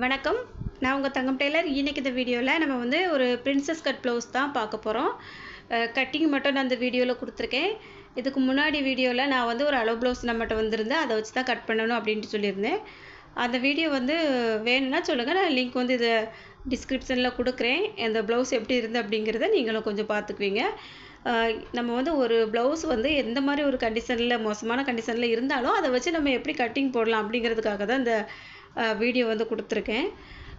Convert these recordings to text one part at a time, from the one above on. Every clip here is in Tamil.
வணக்கம். நான் உங்கள் தங்கம் டெய்லர். இன்றைக்கி இந்த வீடியோவில் நம்ம வந்து ஒரு பிரின்சஸ் கட் ப்ளவுஸ் தான் பார்க்க போகிறோம் கட்டிங் மட்டும் நான் இந்த வீடியோவில் கொடுத்துருக்கேன். இதுக்கு முன்னாடி வீடியோவில் நான் வந்து ஒரு அளவு ப்ளவுஸ் நம்மகிட்ட வந்திருந்தேன் அதை வச்சு தான் கட் பண்ணணும் அப்படின்ட்டு சொல்லியிருந்தேன். அந்த வீடியோ வந்து வேணும்னா சொல்லுங்கள் நான் லிங்க் வந்து இதை டிஸ்கிரிப்ஷனில் கொடுக்குறேன். அந்த ப்ளவுஸ் எப்படி இருந்து அப்படிங்கிறத நீங்களும் கொஞ்சம் பார்த்துக்குவீங்க. நம்ம வந்து ஒரு ப்ளவுஸ் வந்து எந்த மாதிரி ஒரு கண்டிஷனில் மோசமான கண்டிஷனில் இருந்தாலும் அதை வச்சு நம்ம எப்படி கட்டிங் போடலாம் அப்படிங்கிறதுக்காக தான் இந்த வீடியோ வந்து கொடுத்துருக்கேன்.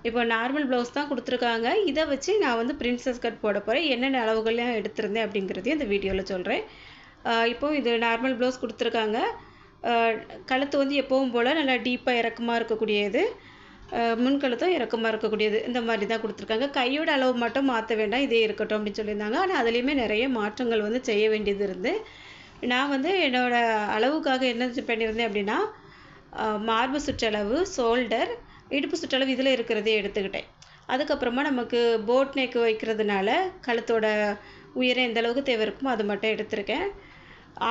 இப்போ நார்மல் ப்ளவுஸ் தான் கொடுத்துருக்காங்க. இதை வச்சு நான் வந்து பிரின்சஸ் கட் போட போகிறேன் என்னென்ன அளவுகள்லாம் எடுத்திருந்தேன் அப்படிங்கிறதையும் இந்த வீடியோவில் சொல்கிறேன் இப்போது இது நார்மல் ப்ளவுஸ் கொடுத்துருக்காங்க. கழுத்து வந்து எப்பவும் போல் நல்லா டீப்பாக இறக்கமாக இருக்கக்கூடியது. முன்கழுத்தும் இறக்கமாக இருக்கக்கூடியது. இந்த மாதிரி தான் கொடுத்துருக்காங்க. கையோட அளவு மட்டும் மாற்ற வேண்டாம். இதே இருக்கட்டும் அப்படின்னு சொல்லியிருந்தாங்க. ஆனால் அதுலேயுமே நிறைய மாற்றங்கள் வந்து செய்ய வேண்டியது இருந்து நான் வந்து என்னோடய அளவுக்காக என்ன பண்ணியிருந்தேன் அப்படின்னா மார்பு சுற்றளவு ஷோல்டர் இடுப்பு சுற்றளவு இதில் இருக்கிறதே எடுத்துக்கிட்டேன். அதுக்கப்புறமா நமக்கு போட் நெக் வைக்கிறதுனால கழுத்தோட உயரம் எந்த அளவுக்கு தேவை இருக்குமோ அது மட்டும் எடுத்திருக்கேன்.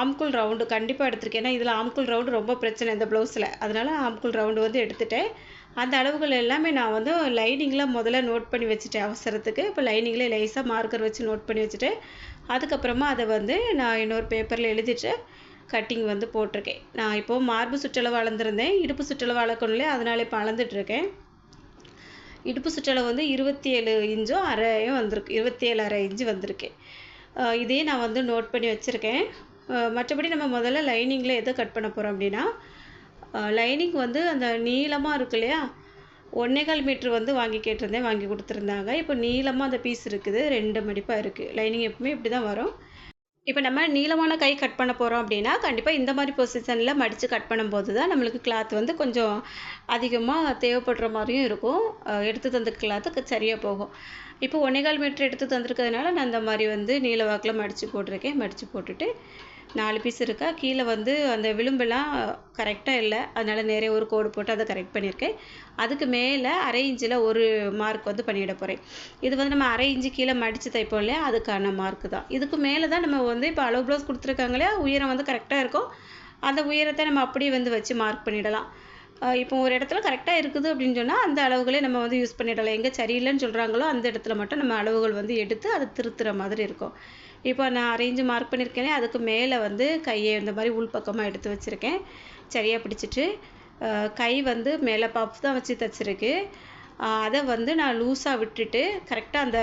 ஆம்குல் ரவுண்டு கண்டிப்பாக எடுத்திருக்கேன். ஏன்னா இதில் ஆம்குல் ரவுண்டு ரொம்ப பிரச்சனை இந்த ப்ளவுஸில் அதனால் ஆம்குல் ரவுண்டு வந்து எடுத்துட்டேன். அந்த அளவுகள் எல்லாமே நான் வந்து லைனிங்கில் முதல்ல நோட் பண்ணி வச்சுட்டேன் அவசரத்துக்கு. இப்போ லைனிங்கில் லேசாக மார்க்கர் வச்சு நோட் பண்ணி வச்சுட்டு அதுக்கப்புறமா அதை வந்து நான் இன்னொரு பேப்பரில் எழுதிட்டு கட்டிங் வந்து போட்டிருக்கேன். நான் இப்போது மார்பு சுற்றளவு அளந்திருந்தேன். இடுப்பு சுற்றளவு அளக்கணும் இல்லையா அதனால இப்போ அளந்துட்டுருக்கேன் இடுப்பு சுற்றளவு வந்து இருபத்தி ஏழு இன்ச்சும் அரையும் வந்திருக்கு இருபத்தி ஏழு அரை இன்ச்சு வந்திருக்கு. இதே நான் வந்து நோட் பண்ணி வச்சுருக்கேன். மற்றபடி நம்ம முதல்ல லைனிங்கில் எதை கட் பண்ண போகிறோம் அப்படின்னா லைனிங் வந்து அந்த நீளமாக இருக்கு இல்லையா? ஒன்றேகால் மீட்ரு வந்து வாங்கி கேட்டிருந்தேன் வாங்கி கொடுத்துருந்தாங்க. இப்போ நீளமாக அந்த பீஸ் இருக்குது ரெண்டு மடிப்பாக இருக்குது லைனிங் எப்பவுமே இப்படி தான் வரும். இப்போ நம்ம நீளமான கை கட் பண்ண போகிறோம் அப்படின்னா கண்டிப்பாக இந்த மாதிரி பொசிஷனில் மடித்து கட் பண்ணும்போது தான் நம்மளுக்கு கிளாத் வந்து கொஞ்சம் அதிகமாக தேவைப்படுற மாதிரியும் இருக்கும். எடுத்து தந்த கிளாத்து சரியாக போகும். இப்போ ஒன்னேகால் மீட்டர் எடுத்து தந்திருக்கிறதுனால நான் இந்த மாதிரி வந்து நீள வாக்கில் மடித்து போட்டிருக்கேன். மடித்து போட்டுட்டு நாலு பீஸ் இருக்கா? கீழே வந்து அந்த விளிம்பெல்லாம் கரெக்டாக இல்லை. அதனால் நிறைய ஒரு கோடு போட்டு அதை கரெக்ட் பண்ணியிருக்கேன். அதுக்கு மேலே அரை இன்ச்சில் ஒரு மார்க் வந்து பண்ணிட போகிறேன் இது வந்து நம்ம அரை இன்ச்சு கீழே மடித்து தைப்போம் இல்லையா? அதுக்கான மார்க்கு தான். இதுக்கு மேலே தான் நம்ம வந்து இப்போ அளவு ப்ளவுஸ் கொடுத்துருக்காங்க இல்லையா? உயரம் வந்து கரெக்டாக இருக்கும். அந்த உயரத்தை நம்ம அப்படியே வந்து வச்சு மார்க் பண்ணிடலாம். இப்போ ஒரு இடத்துல கரெக்டாக இருக்குது அப்படின்னு சொன்னால் அந்த அளவுகளே நம்ம வந்து யூஸ் பண்ணிடலாம். எங்கே சரியில்லைன்னு சொல்கிறாங்களோ அந்த இடத்துல மட்டும் நம்ம அளவுகள் வந்து எடுத்து அதை திருத்துற மாதிரி இருக்கும். இப்போ நான் அரேஞ்சு மார்க் பண்ணியிருக்கேனே அதுக்கு மேலே வந்து கையை இந்த மாதிரி உள்பக்கமாக எடுத்து வச்சுருக்கேன். சரியாக பிடிச்சிட்டு கை வந்து மேலே பஃப் தான் வச்சு தைச்சிருக்கு. அதை வந்து நான் லூஸாக விட்டுட்டு கரெக்டாக அந்த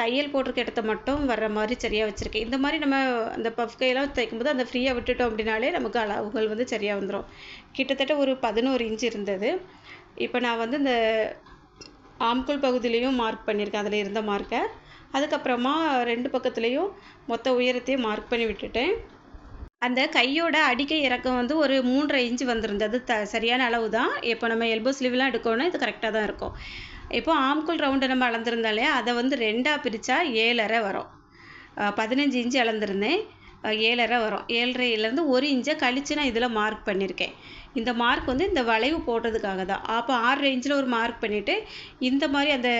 தையல் போட்டிருக்க இடத்த மட்டும் வர்ற மாதிரி சரியாக வச்சுருக்கேன். இந்த மாதிரி நம்ம அந்த பஃப் கையெல்லாம் தைக்கும்போது அந்த ஃப்ரீயாக விட்டுட்டோம் அப்படின்னாலே நமக்கு அளவுகள் வந்து சரியாக வந்துடும் கிட்டத்தட்ட ஒரு பதினோரு இன்ச் இருந்தது. இப்போ நான் வந்து இந்த ஆம்குள் பகுதியிலையும் மார்க் பண்ணியிருக்கேன் அதில் இருந்த மார்க்கை அதுக்கப்புறமா ரெண்டு பக்கத்துலேயும் மொத்த உயரத்தையும் மார்க் பண்ணி விட்டுட்டேன். அந்த கையோட அடிக்கை இறக்கம் வந்து ஒரு மூன்றரை இன்ச்சு வந்திருந்தது. த சரியான அளவு தான் இப்போ நம்ம எல்போ ஸ்லீவ்லாம் எடுக்கணும்னா இது கரெக்டாக தான் இருக்கும். இப்போ ஆம்குள் ரவுண்டு நம்ம அளந்திருந்தாலே அதை வந்து ரெண்டாக பிரித்தா ஏழரை வரும். பதினஞ்சு இன்ச்சு அளந்திருந்தேன். ஏழரை வரும். ஏழரையிலேருந்து ஒரு இன்ச்சை கழித்து நான் இதில் மார்க் பண்ணியிருக்கேன் இந்த மார்க் வந்து இந்த வளைவு போடுறதுக்காக தான். அப்போ ஆறு இன்ச்சில் ஒரு மார்க் பண்ணிவிட்டு இந்த மாதிரி அந்த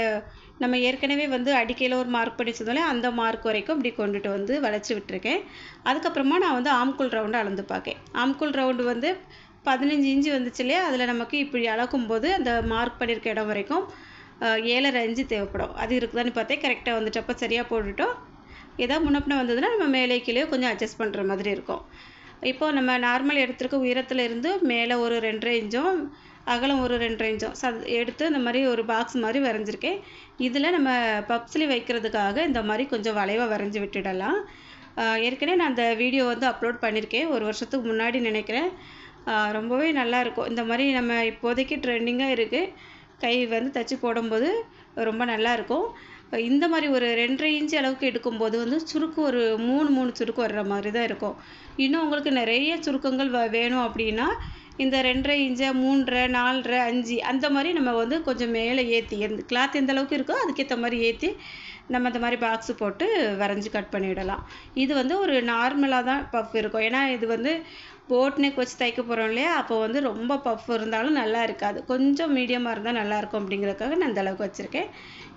நம்ம ஏற்கனவே வந்து அடிக்கையில் ஒரு மார்க் பண்ணி வச்சிருந்தோம்ல அந்த மார்க் வரைக்கும் இப்படி கொண்டுட்டு வந்து வளைச்சி விட்டுருக்கேன். அதுக்கப்புறமா நான் வந்து ஆம்குள் ரவுண்டு அளந்து பார்க்கேன். ஆம்குள் ரவுண்டு வந்து பதினஞ்சு இன்ச்சு வந்துச்சு இல்லையா? அதில் நமக்கு இப்படி அளக்கும் போது அந்த மார்க் பண்ணியிருக்க இடம் வரைக்கும் ஏழரை இன்ச்சு தேவைப்படும். அது இருக்குதான்னு பார்த்தேன். கரெக்டாக வந்துட்டு அப்போ சரியாக போட்டுட்டோம். ஏதாவது முன்னப்பின வந்ததுன்னா நம்ம மேலே கீழே கொஞ்சம் அட்ஜஸ்ட் பண்ணுற மாதிரி இருக்கும். இப்போது நம்ம நார்மல் எடுத்திருக்க உயரத்தில் இருந்து மேலே ஒரு ரெண்டரை இன்ச்சும் அகலம் ஒரு ரெண்டரை இன்ச்சும் ச எடுத்து இந்த மாதிரி ஒரு பாக்ஸ் மாதிரி வரைஞ்சிருக்கேன். இதில் நம்ம பப்ஸ்லி வைக்கிறதுக்காக இந்த மாதிரி கொஞ்சம் வளைவாக வரைஞ்சி விட்டுடலாம். ஏற்கனவே நான் அந்த வீடியோ வந்து அப்லோட் பண்ணியிருக்கேன் ஒரு வருஷத்துக்கு முன்னாடி நினைக்கிறேன். ரொம்பவே நல்லா இருக்கும். இந்த மாதிரி நம்ம இப்போதைக்கு ட்ரெண்டிங்காக இருக்குது கை வந்து தச்சு போடும்போது ரொம்ப நல்லா இருக்கும். இந்த மாதிரி ஒரு ரெண்டரை இன்ச் அளவுக்கு எடுக்கும்போது வந்து சுருக்கு ஒரு மூணு மூணு சுருக்கு வர்ற மாதிரி தான் இருக்கும். இன்னும் உங்களுக்கு நிறைய சுருக்கங்கள் வ- வேணும் அப்படின்னா இந்த ரெண்டரை இஞ்சை மூன்றரை நாலரை அஞ்சு அந்த மாதிரி நம்ம வந்து கொஞ்சம் மேலே ஏற்றி எந்த கிளாத் எந்த அளவுக்கு இருக்கோ அதுக்கேற்ற மாதிரி ஏற்றி நம்ம இந்த மாதிரி பாக்ஸ் போட்டு வரைஞ்சி கட் பண்ணிவிடலாம் இது வந்து ஒரு நார்மலாக தான் பஃப் இருக்கும். ஏன்னா இது வந்து போட் நெக் வச்சு தைக்க போகிறோம் இல்லையா? அப்போ வந்து ரொம்ப பஃப் இருந்தாலும் நல்லா இருக்காது. கொஞ்சம் மீடியமாக இருந்தால் நல்லாயிருக்கும் அப்படிங்கிறதுக்காக நான் இந்த அளவுக்கு வச்சுருக்கேன்.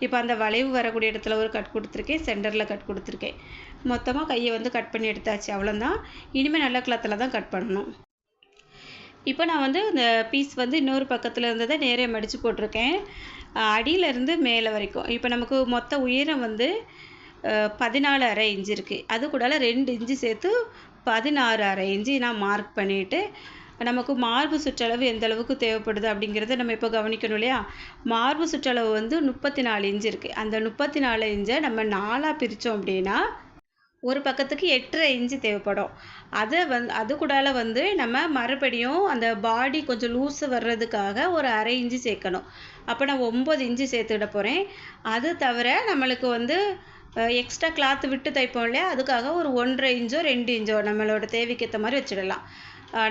இப்போ அந்த வளைவு வரக்கூடிய இடத்துல ஒரு கட் கொடுத்துருக்கேன். சென்டரில் கட் கொடுத்துருக்கேன். மொத்தமாக கையை வந்து கட் பண்ணி எடுத்தாச்சு. அவ்வளோதான் இனிமேல் நல்ல கிளாத்தில் தான் கட் பண்ணணும். இப்போ நான் வந்து இந்த பீஸ் வந்து இன்னொரு பக்கத்தில் இருந்ததை நேரே மடித்து போட்டிருக்கேன். அடியிலேருந்து மேலே வரைக்கும். இப்போ நமக்கு மொத்த உயரம் வந்து பதினாலு அரை இன்ச்சு இருக்குது அது கூட ரெண்டு இன்ச்சு சேர்த்து பதினாறு அரை இன்ச்சு நான் மார்க் பண்ணிவிட்டு நமக்கு மார்பு சுற்றளவு எந்த அளவுக்கு தேவைப்படுது அப்படிங்கிறத நம்ம இப்போ கவனிக்கணும் இல்லையா? மார்பு சுற்றளவு வந்து முப்பத்தி நாலு இன்ச்சு இருக்குது அந்த முப்பத்தி நாலு இன்ச்சை நம்ம நாலாக பிரித்தோம் அப்படின்னா ஒரு பக்கத்துக்கு எட்டரை இன்ச்சு தேவைப்படும். அதை வந் அது கூடால வந்து நம்ம மறுபடியும் அந்த பாடி கொஞ்சம் லூஸு வர்றதுக்காக ஒரு அரை இன்ச்சு சேர்க்கணும். அப்போ நான் ஒம்பது இன்ச்சு சேர்த்துக்கிட போகிறேன் அது தவிர நம்மளுக்கு வந்து எக்ஸ்ட்ரா கிளாத்து விட்டு தைப்போம் இல்லையா? அதுக்காக ஒரு ஒன்றரை இன்ச்சோ ரெண்டு இன்ச்சோ நம்மளோட தேவைக்கு ஏற்ற மாதிரி வச்சிடலாம்.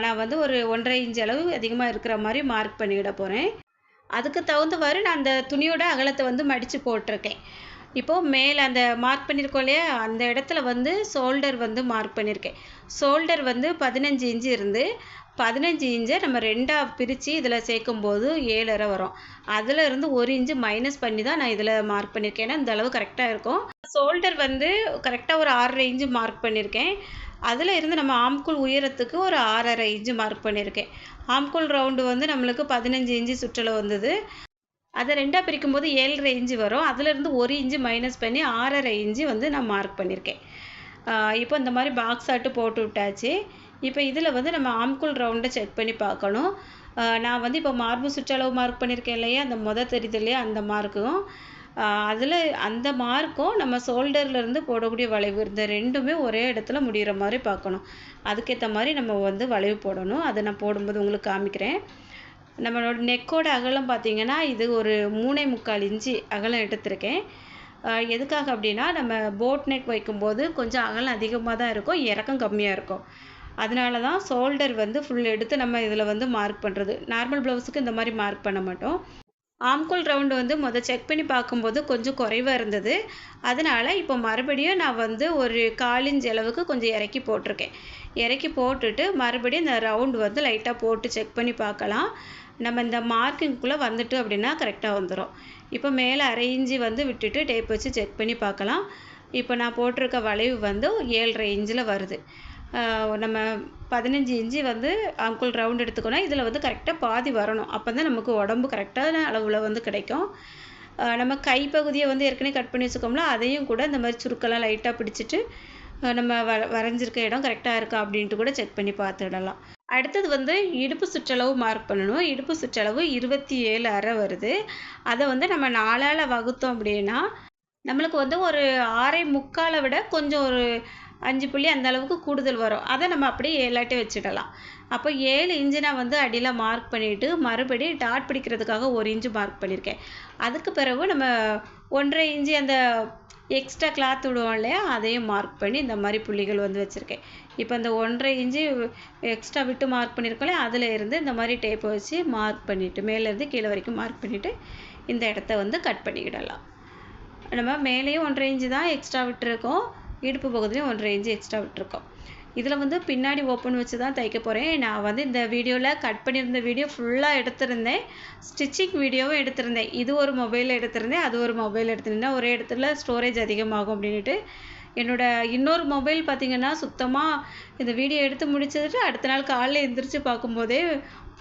நான் வந்து ஒரு ஒன்றரை இன்ச் அளவு அதிகமாக இருக்கிற மாதிரி மார்க் பண்ணிவிட போகிறேன் அதுக்கு தகுந்தவாறு நான் அந்த துணியோட அகலத்தை வந்து மடித்து போட்டிருக்கேன். இப்போது மேலே அந்த மார்க் பண்ணியிருக்கோம் இல்லையா? அந்த இடத்துல வந்து ஷோல்டர் வந்து மார்க் பண்ணியிருக்கேன் ஷோல்டர் வந்து பதினஞ்சு இன்ச்சு இருந்து பதினஞ்சு இன்ச்சை நம்ம ரெண்டாக பிரித்து இதில் சேர்க்கும்போது ஏழரை வரும். அதில் இருந்து ஒரு இன்ச்சு மைனஸ் பண்ணி தான் நான் இதில் மார்க் பண்ணியிருக்கேன் ஏன்னா இந்த அளவு கரெக்டாக இருக்கும். ஷோல்டர் வந்து கரெக்டாக ஒரு ஆறரை இன்ச்சு மார்க் பண்ணியிருக்கேன் அதில் இருந்து நம்ம ஆம்குள் உயரத்துக்கு ஒரு ஆறரை இன்ச்சு மார்க் பண்ணியிருக்கேன் ஆம்குள் ரவுண்டு வந்து நம்மளுக்கு பதினஞ்சு இன்ச்சு சுற்றளவு வந்தது. அதை ரெண்டாக பிரிக்கும் போது ஏழரை இன்ச்சு வரும். அதுலேருந்து ஒரு இன்ச்சு மைனஸ் பண்ணி ஆறரை இன்ச்சு வந்து நான் மார்க் பண்ணியிருக்கேன் இப்போ இந்த மாதிரி பாக்ஸ் ஆட்டு போட்டு விட்டாச்சு. இப்போ இதில் வந்து நம்ம ஆம்குள் ரவுண்டை செக் பண்ணி பார்க்கணும். நான் வந்து இப்போ மார்பு சுற்றளவு மார்க் பண்ணியிருக்கேன் இல்லையா? அந்த முத தெரியுது இல்லையா அந்த மார்க்கும் அதில் அந்த மார்க்கும் நம்ம ஷோல்டர்லேருந்து போடக்கூடிய வளைவு இந்த ரெண்டுமே ஒரே இடத்துல முடிகிற மாதிரி பார்க்கணும். அதுக்கேற்ற மாதிரி நம்ம வந்து வளைவு போடணும். அதை நான் போடும்போது உங்களுக்கு காமிக்கிறேன். நம்மளோட நெக்கோட அகலம் பார்த்திங்கன்னா இது ஒரு மூணே முக்கால் இன்ச்சு அகலம் எடுத்திருக்கேன். எதுக்காக அப்படின்னா நம்ம போட் நெக் வைக்கும்போது கொஞ்சம் அகலம் அதிகமாக தான் இருக்கும் இறக்கம் கம்மியாக இருக்கும். அதனால தான் ஷோல்டர் வந்து ஃபுல் எடுத்து நம்ம இதில் வந்து மார்க் பண்ணுறது நார்மல் ப்ளவுஸுக்கு இந்த மாதிரி மார்க் பண்ண மாட்டோம். ஆம்கோல் ரவுண்டு வந்து மொதல் செக் பண்ணி பார்க்கும்போது கொஞ்சம் குறைவாக இருந்தது. அதனால் இப்போ மறுபடியும் நான் வந்து ஒரு காலிஞ்ச் அளவுக்கு கொஞ்சம் இறக்கி போட்டிருக்கேன். இறக்கி போட்டுட்டு மறுபடியும் இந்த ரவுண்டு வந்து லைட்டாக போட்டு செக் பண்ணி பார்க்கலாம். நம்ம இந்த மார்க்கிங்குள்ளே வந்துட்டு அப்படின்னா கரெக்டாக வந்துடும் இப்போ மேலே அரை வந்து விட்டுட்டு டேப் வச்சு செக் பண்ணி பார்க்கலாம். இப்போ நான் போட்டிருக்க வளைவு வந்து ஏழரை இன்ச்சில் வருது. நம்ம பதினஞ்சு இன்ச்சு வந்து அங்குள் ரவுண்ட் எடுத்துக்கணும் இதில் வந்து கரெக்டாக பாதி வரணும். அப்போ தான் நமக்கு உடம்பு கரெக்டான அளவில் வந்து கிடைக்கும். நம்ம கைப்பகுதியை வந்து ஏற்கனவே கட் பண்ணி வச்சுக்கோம்ல அதையும் கூட இந்த மாதிரி சுருக்கெல்லாம் லைட்டாக பிடிச்சிட்டு நம்ம வ வரைஞ்சிருக்க இடம் கரெக்டாக இருக்கா அப்படின்ட்டு கூட செக் பண்ணி பார்த்துடலாம். அடுத்தது வந்து இடுப்பு சுற்றளவு மார்க் பண்ணணும். இடுப்பு சுற்றளவு இருபத்தி ஏழு அரை வருது. அதை வந்து நம்ம நாலால் வகுத்தோம் அப்படின்னா நம்மளுக்கு வந்து ஒரு ஆறை முக்காலை விட கொஞ்சம் ஒரு அஞ்சு புள்ளி அந்த அளவுக்கு கூடுதல் வரும். அதை நம்ம அப்படியே ஏழாட்டி வச்சிடலாம். அப்போ ஏழு இன்ச்சு நான் வந்து அடியில் மார்க் பண்ணிவிட்டு மறுபடியும் டாட் பிடிக்கிறதுக்காக ஒரு இன்ச்சு மார்க் பண்ணியிருக்கேன் அதுக்கு பிறகு நம்ம ஒன்றரை இஞ்சி அந்த எக்ஸ்ட்ரா கிளாத் விடுவோம் இல்லையா? அதையும் மார்க் பண்ணி இந்த மாதிரி புள்ளிகள் வந்து வச்சுருக்கேன். இப்போ இந்த ஒன்றரை இஞ்சி எக்ஸ்ட்ரா விட்டு மார்க் பண்ணியிருக்கோம் இல்லையா அதில் இருந்து இந்த மாதிரி டேப்பை வச்சு மார்க் பண்ணிவிட்டு மேலேருந்து கீழே வரைக்கும் மார்க் பண்ணிவிட்டு இந்த இடத்த வந்து கட் பண்ணிக்கிடலாம். நம்ம மேலேயும் ஒன்றரை இஞ்சி தான் எக்ஸ்ட்ரா விட்டுருக்கோம் இடுப்பு பகுதியிலையும் ஒன்றரை இஞ்சி எக்ஸ்ட்ரா விட்டுருக்கோம். இதில் வந்து பின்னாடி ஓப்பன் வச்சு தான் தைக்க போகிறேன் நான் வந்து இந்த வீடியோவில் கட் பண்ணியிருந்த வீடியோ ஃபுல்லாக எடுத்திருந்தேன். ஸ்டிச்சிங் வீடியோவும் எடுத்திருந்தேன். இது ஒரு மொபைல் எடுத்திருந்தேன். அது ஒரு மொபைல் எடுத்திருந்தேன். ஒரே இடத்துல ஸ்டோரேஜ் அதிகமாகும் அப்படின்ட்டு என்னோட இன்னொரு மொபைல் பார்த்திங்கன்னா சுத்தமாக இந்த வீடியோ எடுத்து முடிச்சதுட்டு அடுத்த நாள் காலையில் எழுந்திரிச்சு பார்க்கும்போதே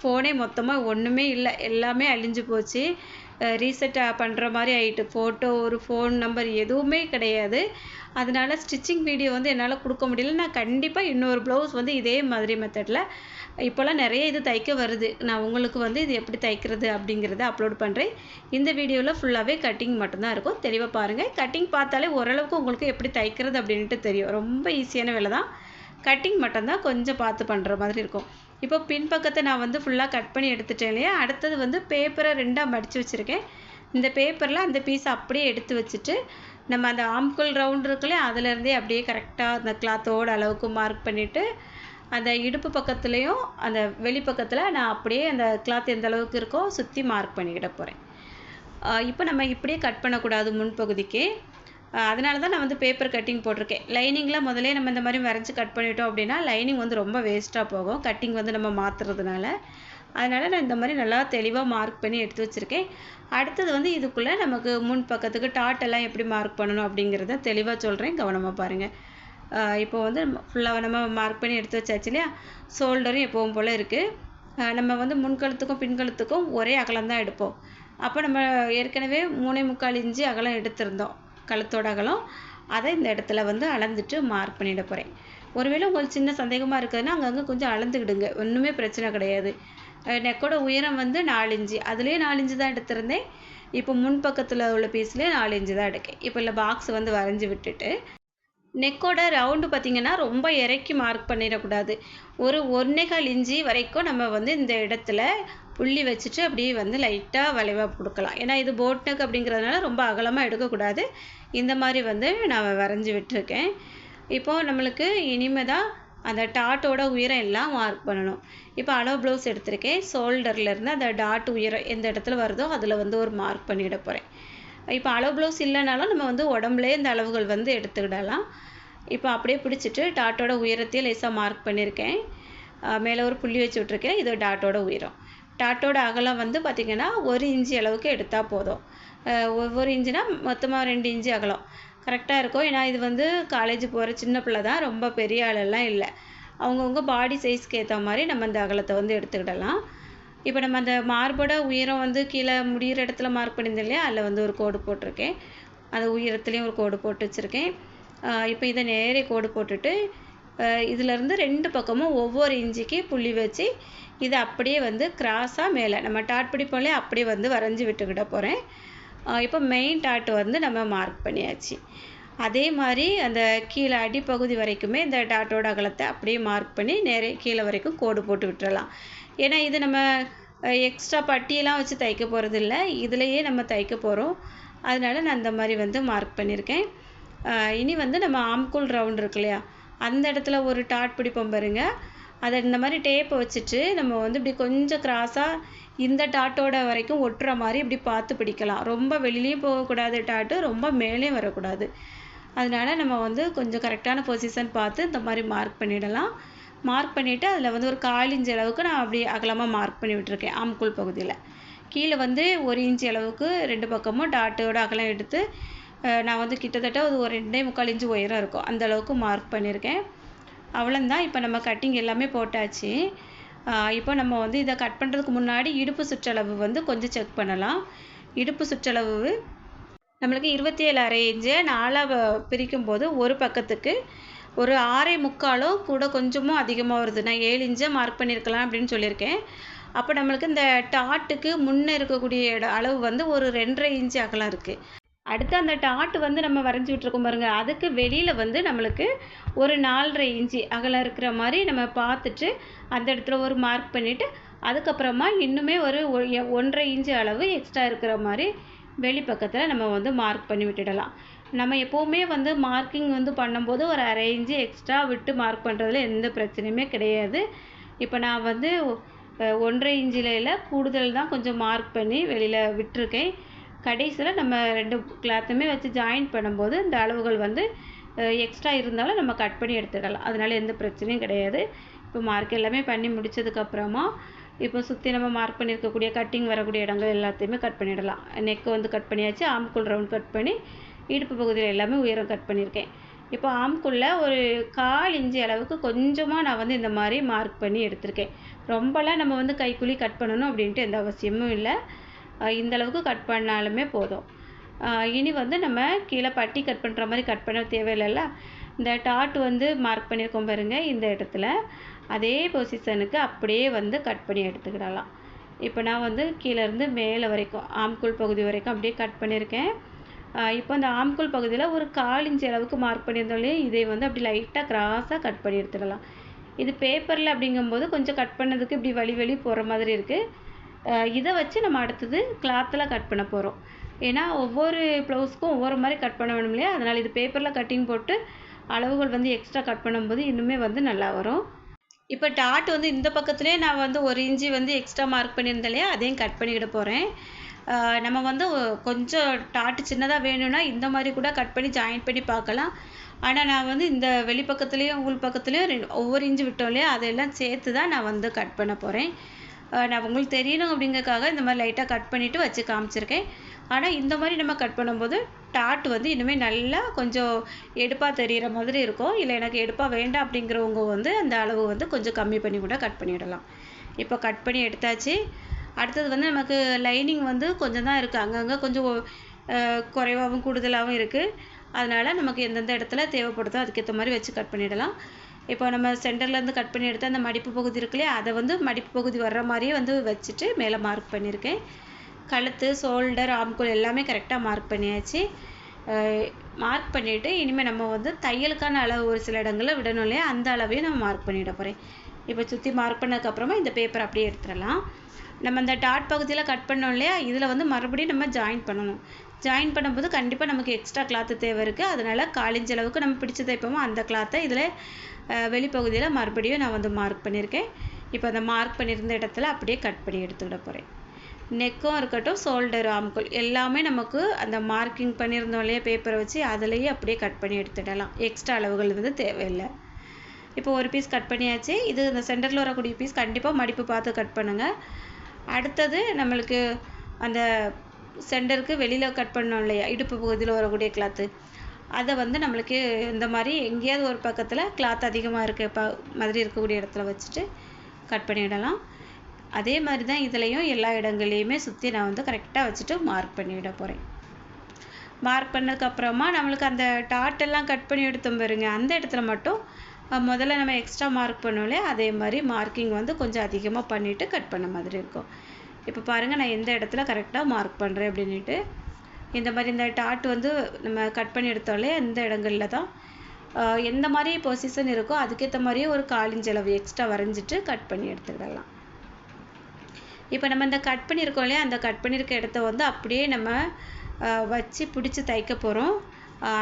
ஃபோனே மொத்தமாக ஒன்றுமே இல்லை. எல்லாமே அழிஞ்சு போச்சு. ரீசெட் பண்ணுற மாதிரி ஆகிட்டு ஃபோட்டோ ஒரு ஃபோன் நம்பர் எதுவுமே கிடையாது. அதனால ஸ்டிச்சிங் வீடியோ வந்து என்னால் கொடுக்க முடியல. நான் கண்டிப்பாக இன்னொரு ப்ளவுஸ் வந்து இதே மாதிரி மெத்தடில் இப்போல்லாம் நிறைய இது தைக்க வருது. நான் உங்களுக்கு வந்து இது எப்படி தைக்கிறது அப்படிங்கிறத அப்லோட் பண்ணுறேன் இந்த வீடியோவில் ஃபுல்லாகவே கட்டிங் மட்டும்தான் இருக்கும். தெளிவாக பாருங்கள் கட்டிங் பார்த்தாலே ஓரளவுக்கு உங்களுக்கு எப்படி தைக்கிறது அப்படின்ட்டு தெரியும். ரொம்ப ஈஸியான வேலை தான் கட்டிங் மட்டும்தான் கொஞ்சம் பார்த்து பண்ணுற மாதிரி இருக்கும். இப்போ பின்பக்கத்தை நான் வந்து ஃபுல்லாக கட் பண்ணி எடுத்துட்டேன் இல்லையா? அடுத்தது வந்து பேப்பரை ரெண்டாக மடித்து வச்சுருக்கேன். இந்த பேப்பரில் அந்த பீஸ் அப்படியே எடுத்து வச்சுட்டு நம்ம அந்த ஆம்குள் ரவுண்ட் இருக்குல்லையே அதுலேருந்தே அப்படியே கரெக்டாக அந்த கிளாத்தோட அளவுக்கு மார்க் பண்ணிவிட்டு அந்த இடுப்பு பக்கத்துலேயும் அந்த வெளிப்பக்கத்தில் நான் அப்படியே அந்த கிளாத் எந்த அளவுக்கு இருக்கோ சுற்றி மார்க் பண்ணிக்கிட போகிறேன் இப்போ நம்ம இப்படியே கட் பண்ணக்கூடாது முன்பகுதிக்கு அதனால தான் நான் வந்து பேப்பர் கட்டிங் போட்டிருக்கேன். லைனிங்கில் முதலே நம்ம இந்த மாதிரி வரைஞ்சி கட் பண்ணிட்டோம் அப்படின்னா லைனிங் வந்து ரொம்ப வேஸ்ட்டாக போகும். கட்டிங் வந்து நம்ம மாற்றுறதுனால அதனால் நான் இந்த மாதிரி நல்லா தெளிவாக மார்க் பண்ணி எடுத்து வச்சுருக்கேன். அடுத்தது வந்து இதுக்குள்ளே நமக்கு முன் பக்கத்துக்கு டாட்டெல்லாம் எப்படி மார்க் பண்ணணும் அப்படிங்கிறத தெளிவாக சொல்கிறேன் கவனமாக பாருங்கள் இப்போ வந்து ஃபுல்லாக நம்ம மார்க் பண்ணி எடுத்து வச்சாச்சு இல்லையா? ஷோல்டரும் எப்பவும் போல் இருக்குது நம்ம வந்து முன்கழுத்துக்கும் பின்கழுத்துக்கும் ஒரே அகலம் தான் எடுப்போம். அப்போ நம்ம ஏற்கனவே மூணே முக்கால் இன்ச்சு அகலம் எடுத்திருந்தோம். கழுத்தோட அகலம் அதை இந்த இடத்துல வந்து அளந்துட்டு மார்க் பண்ணிட போகிறேன் ஒருவேளை உங்களுக்கு சின்ன சந்தேகமாக இருக்குதுன்னா அங்கங்கே கொஞ்சம் அளந்துக்கிடுங்க. ஒன்றுமே பிரச்சனை கிடையாது. நெக்கோட உயரம் வந்து நாலு இன்ச்சு. அதுலேயே நாலு இன்ச்சு தான் எடுத்திருந்தேன். இப்போ முன் பக்கத்தில் உள்ள பீஸ்லேயே நாலு இன்ச்சு தான் எடுக்கேன். இப்போ இல்லை பாக்ஸ் வந்து வரைஞ்சி விட்டுட்டு நெக்கோட ரவுண்டு பார்த்திங்கன்னா ரொம்ப இறக்கி மார்க் பண்ணிடக்கூடாது. ஒரு ஒன்னேகால் இஞ்சி வரைக்கும் நம்ம வந்து இந்த இடத்துல புள்ளி வச்சுட்டு அப்படியே வந்து லைட்டாக வளைவாக கொடுக்கலாம். ஏன்னா இது போட் நெக் அப்படிங்கிறதுனால ரொம்ப அகலமாக எடுக்கக்கூடாது. இந்த மாதிரி வந்து நான் வரைஞ்சி விட்டுருக்கேன். இப்போது நம்மளுக்கு இனிமே தான் அந்த டாட்டோட உயரம் எல்லாம் மார்க் பண்ணணும். இப்போ அளவு ப்ளவுஸ் எடுத்திருக்கேன். ஷோல்டர்லேருந்து அந்த டாட் உயரம் எந்த இடத்துல வருதோ அதில் வந்து ஒரு மார்க் பண்ணிட போகிறேன் இப்போ அளவு ப்ளவுஸ் இல்லைனாலும் நம்ம வந்து உடம்புலே இந்த அளவுகள் வந்து எடுத்துக்கிடலாம். இப்போ அப்படியே பிடிச்சிட்டு டாட்டோட உயரத்தையும் லேசாக மார்க் பண்ணியிருக்கேன் மேலே ஒரு புள்ளி வச்சு விட்ருக்கேன் இது டாட்டோட உயரம். டாட்டோட அகலம் வந்து பார்த்திங்கன்னா ஒரு இன்ச்சு அளவுக்கு எடுத்தால் போதும். ஒவ்வொரு இன்ச்சுனா மொத்தமாக ரெண்டு இன்ச்சு அகலம். கரெக்டாக இருக்கும். ஏன்னா இது வந்து காலேஜ் போகிற சின்ன பிள்ளை தான். ரொம்ப பெரிய ஆளெல்லாம் இல்லை. அவங்கவுங்க பாடி சைஸ்க்கு ஏற்ற மாதிரி நம்ம அந்த அகலத்தை வந்து எடுத்துக்கிடலாம். இப்போ நம்ம அந்த மார்போட உயரம் வந்து கீழே முடிகிற இடத்துல மார்க் பண்ணியிருந்தோம் இல்லையா? அதில் வந்து ஒரு கோடு போட்டிருக்கேன். அந்த உயரத்துலேயும் ஒரு கோடு போட்டு வச்சுருக்கேன். இப்போ இதை நேரே கோடு போட்டுட்டு இதிலேருந்து ரெண்டு பக்கமும் ஒவ்வொரு இஞ்சிக்கு புள்ளி வச்சு இதை அப்படியே வந்து கிராஸாக மேலே நம்ம டாட் பிடிப்போம்லே அப்படியே வந்து வரைஞ்சி விட்டுக்கிட போகிறேன் இப்போ மெயின் டாட் வந்து நம்ம மார்க் பண்ணியாச்சு. அதே மாதிரி அந்த கீழே அடிப்பகுதி வரைக்குமே இந்த டாட்டோட அகலத்தை அப்படியே மார்க் பண்ணி நேரே கீழே வரைக்கும் கோடு போட்டு விட்டுறலாம். ஏன்னா இது நம்ம எக்ஸ்ட்ரா பட்டியெல்லாம் வச்சு தைக்க போகிறது இல்லை இதுலேயே நம்ம தைக்க போகிறோம் அதனால் நான் இந்த மாதிரி வந்து மார்க் பண்ணியிருக்கேன். இனி வந்து நம்ம ஆம்கூல் ரவுண்ட் இருக்கு இல்லையா? அந்த இடத்துல ஒரு டாட் பிடிப்போம் பாருங்கள் அதை இந்த மாதிரி டேப்பை வச்சுட்டு நம்ம வந்து இப்படி கொஞ்சம் கிராஸாக இந்த டாட்டோட வரைக்கும் ஒட்டுற மாதிரி இப்படி பார்த்து பிடிக்கலாம். ரொம்ப வெளிலேயும் போகக்கூடாது டாட்டு ரொம்ப மேலேயும் வரக்கூடாது. அதனால நம்ம வந்து கொஞ்சம் கரெக்டான பொசிஷன் பார்த்து இந்த மாதிரி மார்க் பண்ணிடலாம். மார்க் பண்ணிவிட்டு அதில் வந்து ஒரு கால் இன்ச் அளவுக்கு நான் அப்படி அகலமாக மார்க் பண்ணி விட்டுருக்கேன் ஆம்கூல் பகுதியில். கீழே வந்து ஒரு இன்ச்சு அளவுக்கு ரெண்டு பக்கமும் டாட்டோட அகலம் எடுத்து நான் வந்து கிட்டத்தட்ட ஒரு ரெண்டே முக்கால் இன்ச்சு உயரம் இருக்கும். அந்த அளவுக்கு மார்க் பண்ணியிருக்கேன் அவ்வளோந்தான் இப்போ நம்ம கட்டிங் எல்லாமே போட்டாச்சு. இப்போ நம்ம வந்து இதை கட் பண்ணுறதுக்கு முன்னாடி இடுப்பு சுற்றளவு வந்து கொஞ்சம் செக் பண்ணலாம். இடுப்பு சுற்றளவு நம்மளுக்கு இருபத்தி ஏழு அரை இன்ச்சு நாலாக பிரிக்கும் போது ஒரு பக்கத்துக்கு ஒரு ஆறே முக்காலோ கூட கொஞ்சமும் அதிகமாக வருது. நான் ஏழு இன்ச்சை மார்க் பண்ணியிருக்கலாம் அப்படின்னு சொல்லியிருக்கேன். அப்போ நம்மளுக்கு இந்த டாட்டுக்கு முன்னே இருக்கக்கூடிய இட அளவு வந்து ஒரு ரெண்டரை இன்ச்சு அகலம் இருக்குது அடுத்து அந்த டாட்டு வந்து நம்ம வரைஞ்சி விட்ருக்கோம் பாருங்கள் அதுக்கு வெளியில் வந்து நம்மளுக்கு ஒரு நாலரை இன்ச்சு அகலம் இருக்கிற மாதிரி நம்ம பார்த்துட்டு அந்த இடத்துல ஒரு மார்க் பண்ணிவிட்டு அதுக்கப்புறமா இன்னுமே ஒரு ஒன்றரை இன்ச்சு அளவு எக்ஸ்ட்ரா இருக்கிற மாதிரி வெளிப்பக்கத்தில் நம்ம வந்து மார்க் பண்ணி விட்டுடலாம். நம்ம எப்போவுமே வந்து மார்க்கிங் வந்து பண்ணும்போது ஒரு அரை இன்ச்சு எக்ஸ்ட்ரா விட்டு மார்க் பண்ணுறதுல எந்த பிரச்சனையுமே கிடையாது. இப்போ நான் வந்து ஒன்றரை இன்ச்சில் கூடுதல் தான் கொஞ்சம் மார்க் பண்ணி வெளியில் விட்டுருக்கேன். கடைசியில் நம்ம ரெண்டு கிளாத்துமே வச்சு ஜாயின் பண்ணும்போது இந்த அளவுகள் வந்து எக்ஸ்ட்ரா இருந்தாலும் நம்ம கட் பண்ணி எடுத்துக்கலாம். அதனால எந்த பிரச்சனையும் கிடையாது. இப்போ மார்க் எல்லாமே பண்ணி முடிச்சதுக்கப்புறமா இப்போ சுற்றி நம்ம மார்க் பண்ணியிருக்கக்கூடிய கட்டிங் வரக்கூடிய இடங்கள் எல்லாத்தையுமே கட் பண்ணிடலாம். நெக்கு வந்து கட் பண்ணியாச்சு ஆம்குள் ரவுண்ட் கட் பண்ணி இடுப்பு பகுதியில் எல்லாமே உயரம் கட் பண்ணியிருக்கேன். இப்போ ஆம்குள்ளே ஒரு கால் இஞ்சி அளவுக்கு கொஞ்சமாக நான் வந்து இந்த மாதிரி மார்க் பண்ணி எடுத்திருக்கேன். ரொம்பலாம் நம்ம வந்து கைக்குழி கட் பண்ணணும் அப்படின்ட்டு எந்த அவசியமும் இல்லை. இந்த அளவுக்கு கட் பண்ணாலுமே போதும். இனி வந்து நம்ம கீழே பட்டி கட் பண்ணுற மாதிரி கட் பண்ண தேவையில்லைல்ல? இந்த டாட் வந்து மார்க் பண்ணியிருக்கோம் பாருங்கள் இந்த இடத்துல. அதே பொசிஷனுக்கு அப்படியே வந்து கட் பண்ணி எடுத்துக்கிடலாம். இப்போ நான் வந்து கீழேருந்து மேலே வரைக்கும் ஆம்குள் பகுதி வரைக்கும் அப்படியே கட் பண்ணியிருக்கேன். இப்போ அந்த ஆம்குள் பகுதியில் ஒரு கால் இன்ச்சு அளவுக்கு மார்க் பண்ணியிருந்தாலே இதை வந்து அப்படி லைட்டாக கிராஸாக கட் பண்ணி எடுத்துடலாம். இது பேப்பரில் அப்படிங்கும்போது கொஞ்சம் கட் பண்ணதுக்கு இப்படி வழி வழி போகிற மாதிரி இருக்குது இதை வச்சு நம்ம அடுத்தது கிளாத்தில் கட் பண்ண போகிறோம் ஏன்னா ஒவ்வொரு ப்ளவுஸ்க்கும் ஒவ்வொரு மாதிரி கட் பண்ண வேணும் இல்லையா? அதனால் இது பேப்பரில் கட்டிங் போட்டு அளவுகள் வந்து எக்ஸ்ட்ரா கட் பண்ணும்போது இன்னுமே வந்து நல்லா வரும். இப்போ டாட் வந்து இந்த பக்கத்துலேயே நான் வந்து ஒரு இன்ச்சு வந்து எக்ஸ்ட்ரா மார்க் பண்ணியிருந்தேன் இல்லையா? அதையும் கட் பண்ணிக்கிட போகிறேன் நம்ம வந்து கொஞ்சம் டாட்டு சின்னதாக வேணும்னா இந்த மாதிரி கூட கட் பண்ணி ஜாயின் பண்ணி பார்க்கலாம். ஆனால் நான் வந்து இந்த வெளிப்பக்கத்துலேயும் உள் பக்கத்துலேயும் ரெண்டு ஒவ்வொரு இன்ச்சு விட்டோம் இல்லையா? அதையெல்லாம் சேர்த்து தான் நான் வந்து கட் பண்ண போகிறேன் நான் உங்களுக்கு தெரியணும் அப்படிங்கறக்காக இந்த மாதிரி லைட்டாக கட் பண்ணிவிட்டு வச்சு காமிச்சிருக்கேன். ஆனால் இந்த மாதிரி நம்ம கட் பண்ணும்போது டாட் வந்து இனிமேல் நல்லா கொஞ்சம் எடுப்பாக தெரிகிற மாதிரி இருக்கும். இல்லை எனக்கு எடுப்பாக வேண்டாம் அப்படிங்கிறவங்க வந்து அந்த அளவு வந்து கொஞ்சம் கம்மி பண்ணி கூட கட் பண்ணிடலாம். இப்போ கட் பண்ணி எடுத்தாச்சு. அடுத்தது வந்து நமக்கு லைனிங் வந்து கொஞ்சம் தான் இருக்குது அங்கங்கே கொஞ்சம் குறைவாகவும் கூடுதலாகவும் இருக்குது அதனால் நமக்கு எந்தெந்த இடத்துல தேவைப்படுதோ அதுக்கேற்ற மாதிரி வச்சு கட் பண்ணிடலாம். இப்போ நம்ம சென்டர்லேருந்து கட் பண்ணி எடுத்து அந்த மடிப்பு பகுதி இருக்கு இல்லையா? அதை வந்து மடிப்பு பகுதி வர்ற மாதிரியே வந்து வச்சுட்டு மேலே மார்க் பண்ணியிருக்கேன். கழுத்து ஷோல்டர் ஆம்குள் எல்லாமே கரெக்டாக மார்க் பண்ணியாச்சு. மார்க் பண்ணிவிட்டு இனிமேல் நம்ம வந்து தையலுக்கான அளவு ஒரு சில இடங்களில் விடணும் இல்லையா? அந்த அளவையும் நம்ம மார்க் பண்ணிட போகிறேன் இப்போ சுற்றி மார்க் பண்ணதுக்கப்புறமா இந்த பேப்பர் அப்படியே எடுத்துடலாம். நம்ம இந்த டாட் பகுதியில் கட் பண்ணோம் இல்லையா? இதில் வந்து மறுபடியும் நம்ம ஜாயின் பண்ணணும். ஜாயின் பண்ணும்போது கண்டிப்பாக நமக்கு எக்ஸ்ட்ரா கிளாத்து தேவை இருக்குது அதனால் காலிஞ்ச அளவுக்கு நம்ம பிடிச்ச தைப்போமோ அந்த கிளாத்தை இதில் வெளிப்பகுதியில் மறுபடியும் நான் வந்து மார்க் பண்ணியிருக்கேன் இப்போ அந்த மார்க் பண்ணியிருந்த இடத்துல அப்படியே கட் பண்ணி எடுத்துக்கிட போகிறேன் நெக்கும் இருக்கட்டும் ஷோல்டர் ஆம்கோல் எல்லாமே நமக்கு அந்த மார்க்கிங் பண்ணியிருந்தோம் இல்லையா பேப்பரை வச்சு அதுலேயே அப்படியே கட் பண்ணி எடுத்துடலாம் எக்ஸ்ட்ரா அளவுகள் வந்து தேவையில்லை. இப்போ ஒரு பீஸ் கட் பண்ணியாச்சு. இது இந்த சென்டரில் வரக்கூடிய பீஸ் கண்டிப்பாக மடிப்பு பார்த்து கட் பண்ணுங்கள் அடுத்தது நம்மளுக்கு அந்த சென்டருக்கு வெளியில் கட் பண்ணோம் இல்லையா? இடுப்பு பகுதியில் வரக்கூடிய கிளாத்து அதை வந்து நம்மளுக்கு இந்த மாதிரி எங்கேயாவது ஒரு பக்கத்தில் கிளாத் அதிகமாக இருக்க ப மாதிரி இருக்கக்கூடிய இடத்துல வச்சுட்டு கட் பண்ணிவிடலாம் அதே மாதிரி தான் இதுலேயும் எல்லா இடங்கள்லையுமே சுற்றி நான் வந்து கரெக்டாக வச்சுட்டு மார்க் பண்ணிவிட போகிறேன் மார்க் பண்ணதுக்கப்புறமா நம்மளுக்கு அந்த டாட் எல்லாம் கட் பண்ணி எடுத்தோம் பாருங்க. அந்த இடத்துல மட்டும் முதல்ல நம்ம எக்ஸ்ட்ரா மார்க் பண்ணோம்லே அதே மாதிரி மார்க்கிங் வந்து கொஞ்சம் அதிகமாக பண்ணிவிட்டு கட் பண்ண மாதிரி இருக்கும். இப்போ பாருங்கள் நான் எந்த இடத்துல கரெக்டாக மார்க் பண்ணுறேன் அப்படின்ட்டு இந்த மாதிரி இந்த டாட் வந்து நம்ம கட் பண்ணி எடுத்தாலே இந்த இடங்களில் தான் எந்த மாதிரி பொசிஷன் இருக்கோ அதுக்கேற்ற மாதிரியே ஒரு காலிஞ்சளவு எக்ஸ்ட்ரா வரைஞ்சிட்டு கட் பண்ணி எடுத்துக்கிடலாம். இப்போ நம்ம இந்த கட் பண்ணியிருக்கோம் இல்லையா? அந்த கட் பண்ணியிருக்க இடத்த வந்து அப்படியே நம்ம வச்சு பிடிச்சி தைக்க போகிறோம்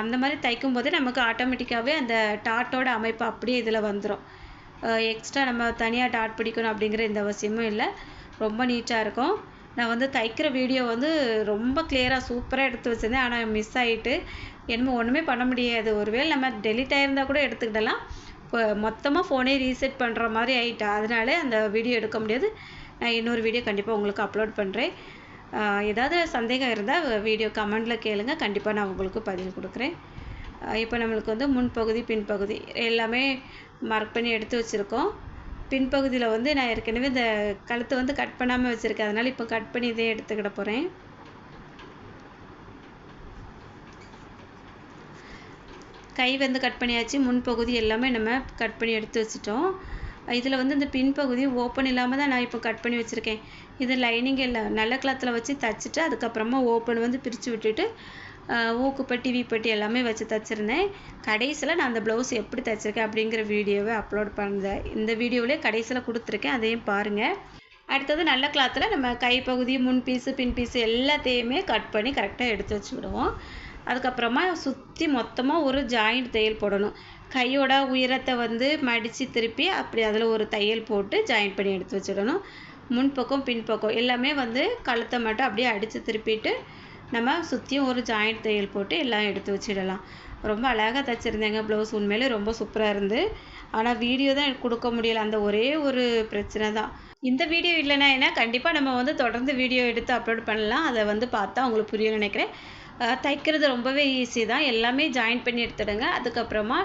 அந்த மாதிரி தைக்கும் போதே நமக்கு ஆட்டோமேட்டிக்காகவே அந்த டாட்டோட அமைப்பு அப்படியே இதில் வந்துடும் எக்ஸ்ட்ரா நம்ம தனியாக டாட் பிடிக்கணும் அப்படிங்கிற இந்த அவசியமும் இல்லை. ரொம்ப நீட்டாக இருக்கும். நான் வந்து தைக்கிற வீடியோ வந்து ரொம்ப கிளியராக சூப்பராக எடுத்து வச்சுருந்தேன். ஆனால் மிஸ் ஆகிட்டு என்னமோ ஒன்றுமே பண்ண முடியாது. ஒருவேளை நம்ம டெலிட் ஆகியிருந்தால் கூட எடுத்துக்கிடலாம். இப்போ மொத்தமாக ஃபோனே ரீசெட் பண்ணுற மாதிரி ஆகிட்டா அதனால அந்த வீடியோ எடுக்க முடியாது. நான் இன்னொரு வீடியோ கண்டிப்பாக உங்களுக்கு அப்லோட் பண்ணுறேன் ஏதாவது சந்தேகம் இருந்தால் வீடியோ கமெண்டில் கேளுங்க. கண்டிப்பாக நான் உங்களுக்கு பதில் கொடுக்குறேன். இப்போ நம்மளுக்கு வந்து முன்பகுதி பின்பகுதி எல்லாமே மார்க் பண்ணி எடுத்து வச்சுருக்கோம். பின்பகுதியில் வந்து நான் ஏற்கனவே இந்த கழுத்தை வந்து கட் பண்ணாமல் வச்சுருக்கேன். அதனால் இப்போ கட் பண்ணி இதே எடுத்துக்கிட போகிறேன் கை வந்து கட் பண்ணியாச்சு. முன்பகுதி எல்லாமே நம்ம கட் பண்ணி எடுத்து வச்சிட்டோம். இதில் வந்து இந்த பின்பகுதி ஓப்பன் இல்லாமல் தான் நான் இப்போ கட் பண்ணி வச்சுருக்கேன். இது லைனிங் எல்லாம் நல்ல கிளாத்தில் வச்சு தச்சுட்டு அதுக்கப்புறமா ஓப்பன் வந்து பிரித்து விட்டுட்டு ஊக்குப்பட்டி வீப்பட்டி எல்லாமே வச்சு தைச்சிருந்தேன். கடைசியில் நான் அந்த ப்ளவுஸ் எப்படி தைச்சிருக்கேன் அப்படிங்கிற வீடியோவை அப்லோட் பண்ணுறேன் இந்த வீடியோவிலே கடைசியில் கொடுத்துருக்கேன். அதையும் பாருங்கள் அடுத்தது நல்ல கிளாத்தில் நம்ம கைப்பகுதி முன் பீஸு பின் பீஸு எல்லாத்தையுமே கட் பண்ணி கரெக்டாக எடுத்து வச்சு விடுவோம் அதுக்கப்புறமா சுற்றி மொத்தமாக ஒரு ஜாயிண்ட் தையல் போடணும். கையோட உயரத்தை வந்து மடித்து திருப்பி அப்படி அதில் ஒரு தையல் போட்டு ஜாயின் பண்ணி எடுத்து வச்சிடணும் முன்பக்கம் பின்பக்கம் எல்லாமே வந்து கழுத்தை மட்டும் அப்படியே அடித்து திருப்பிட்டு நம்ம சுற்றியும் ஒரு ஜாயிண்ட் தையல் போட்டு எல்லாம் எடுத்து வச்சிடலாம். ரொம்ப அழகாக தைச்சிருந்தேங்க ப்ளவுஸ் உண்மையிலே ரொம்ப சூப்பராக இருந்து. ஆனால் வீடியோ தான் கொடுக்க முடியல. அந்த ஒரே ஒரு பிரச்சனை தான். இந்த வீடியோ இல்லைன்னா என்ன? கண்டிப்பாக நம்ம வந்து தொடர்ந்து வீடியோ எடுத்து அப்லோட் பண்ணலாம். அதை வந்து பார்த்தா உங்களுக்கு புரிய நினைக்கிறேன். தைக்கிறது ரொம்பவே ஈஸி தான். எல்லாமே ஜாயின் பண்ணி எடுத்துடுங்க. அதுக்கப்புறமா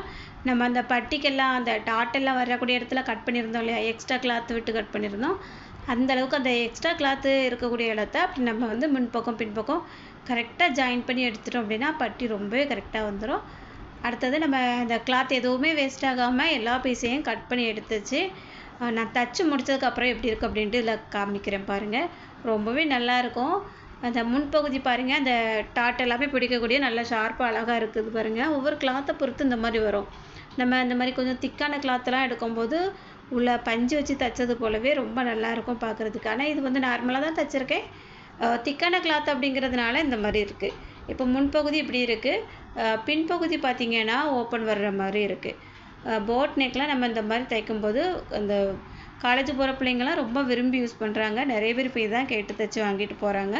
நம்ம அந்த பட்டிக்கெல்லாம் அந்த டாட்டெல்லாம் வரக்கூடிய இடத்துல கட் பண்ணியிருந்தோம் இல்லையா? எக்ஸ்ட்ரா கிளாத் விட்டு கட் பண்ணியிருந்தோம். அந்த அளவுக்கு அந்த எக்ஸ்ட்ரா கிளாத்து இருக்கக்கூடிய இடத்த அப்படி நம்ம வந்து முன்பக்கம் பின்பக்கம் கரெக்டாக ஜாயின் பண்ணி எடுத்துட்டோம் அப்படின்னா பட்டி ரொம்பவே கரெக்டாக வந்துடும் அடுத்தது நம்ம அந்த கிளாத் எதுவுமே வேஸ்ட் ஆகாமல் எல்லா பீஸையும் கட் பண்ணி எடுத்துச்சு. நான் தச்சு முடிச்சதுக்கப்புறம் எப்படி இருக்குது அப்படின்ட்டு இதில் காமிக்கிறேன் பாருங்கள் ரொம்பவே நல்லாயிருக்கும் அந்த முன்பகுதி பாருங்கள் அந்த டாட் எல்லாமே பிடிக்கக்கூடிய நல்ல ஷார்ப்பாக அழகாக இருக்குது பாருங்கள் ஒவ்வொரு கிளாத்தை பொறுத்து இந்த மாதிரி வரும். நம்ம இந்த மாதிரி கொஞ்சம் திக்கான கிளாத்தெல்லாம் எடுக்கும்போது உள்ள பஞ்சு வச்சு தைச்சது போலவே ரொம்ப நல்லா இருக்கும் பார்க்குறதுக்கு. ஆனால் இது வந்து நார்மலாக தான் தைச்சிருக்கேன். திக்கான கிளாத் அப்படிங்கிறதுனால இந்த மாதிரி இருக்குது இப்போ முன்பகுதி இப்படி இருக்குது பின்பகுதி பார்த்தீங்கன்னா ஓப்பன் வர்ற மாதிரி இருக்குது போட் நெக்லாம் நம்ம இந்த மாதிரி தைக்கும்போது அந்த காலேஜ் போகிற பிள்ளைங்கள்லாம் ரொம்ப விரும்பி யூஸ் பண்ணுறாங்க நிறைய பேர் போய் தான் கேட்டு தைச்சி வாங்கிட்டு போகிறாங்க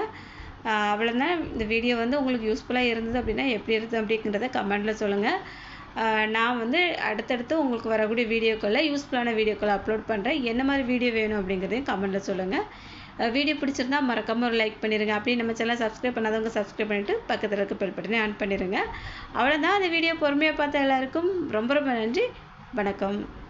அவ்வளோதான் இந்த வீடியோ வந்து உங்களுக்கு யூஸ்ஃபுல்லாக இருந்தது அப்படின்னா எப்படி இருந்தது அப்படிங்கிறத கமெண்டில் சொல்லுங்கள் நான் வந்து அடுத்தடுத்து உங்களுக்கு வரக்கூடிய வீடியோக்களில் யூஸ்ஃபுல்லான வீடியோக்களை அப்லோட் பண்ணுறேன் என்ன மாதிரி வீடியோ வேணும் அப்படிங்கிறதையும் கமெண்ட்டில் சொல்லுங்கள் வீடியோ பிடிச்சிருந்தா மறக்காமல் ஒரு லைக் பண்ணிடுங்க அப்படியே நம்ம சேனல் சப்ஸ்கிரைப் பண்ணாதவங்க சப்ஸ்கிரைப் பண்ணிவிட்டு பக்கத்தில் இருக்க பெல் பட்டனே ஆன் பண்ணிடுங்க அவ்வளோதான் அந்த வீடியோ பொறுமையாக பார்த்த எல்லாருக்கும் ரொம்ப ரொம்ப நன்றி. வணக்கம்.